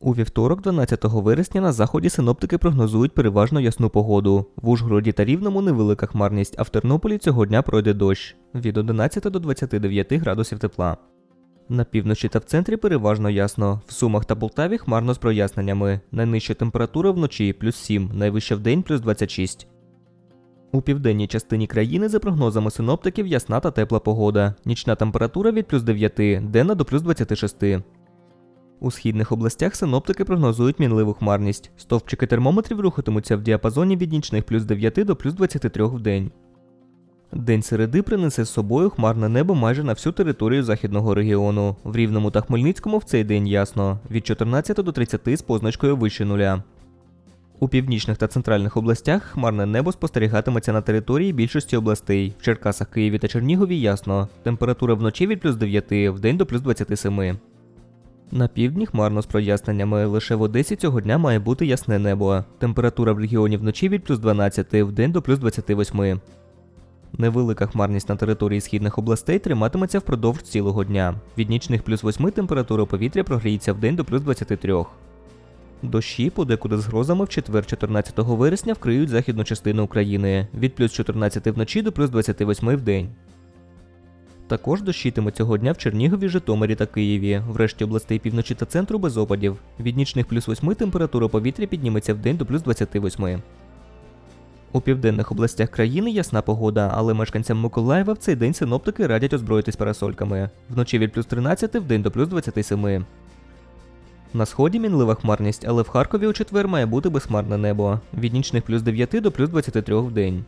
У вівторок, 12 вересня, на заході синоптики прогнозують переважно ясну погоду. В Ужгороді та Рівному невелика хмарність, а в Тернополі цього дня пройде дощ від 11 до 29 градусів тепла. На півночі та в центрі переважно ясно. В Сумах та Полтаві хмарно з проясненнями. Найнижча температура вночі плюс 7, найвища вдень плюс 26. У південній частині країни, за прогнозами синоптиків, ясна та тепла погода. Нічна температура від плюс 9, денна до плюс 26. У східних областях синоптики прогнозують мінливу хмарність. Стовпчики термометрів рухатимуться в діапазоні від нічних плюс 9 до плюс 23 в день. День середи принесе з собою хмарне небо майже на всю територію західного регіону. В Рівному та Хмельницькому в цей день ясно від 14 до 30 з позначкою вище нуля. У північних та центральних областях хмарне небо спостерігатиметься на території більшості областей. В Черкасах, Києві та Чернігові ясно. Температура вночі від плюс 9, вдень до плюс 27. На півдні хмарно з проясненнями. Лише в Одесі цього дня має бути ясне небо. Температура в регіоні вночі від плюс 12, вдень до плюс 28. Невелика хмарність на території східних областей триматиметься впродовж цілого дня. Від нічних плюс 8 температура повітря прогріється вдень до плюс 23. Дощі подекуди з грозами в четвер 14 вересня вкриють західну частину України від плюс 14 вночі до плюс 28 в день. Також дощитиме цього дня в Чернігові, Житомирі та Києві. В решті областей півночі та центру без опадів. Від нічних плюс 8 температура повітря підніметься в день до плюс 28. У південних областях країни ясна погода, але мешканцям Миколаєва в цей день синоптики радять озброїтись парасольками. Вночі від плюс 13 в день до плюс 27. На сході мінлива хмарність, але в Харкові у четвер має бути безхмарне небо. Від нічних плюс 9 до плюс 23 в день.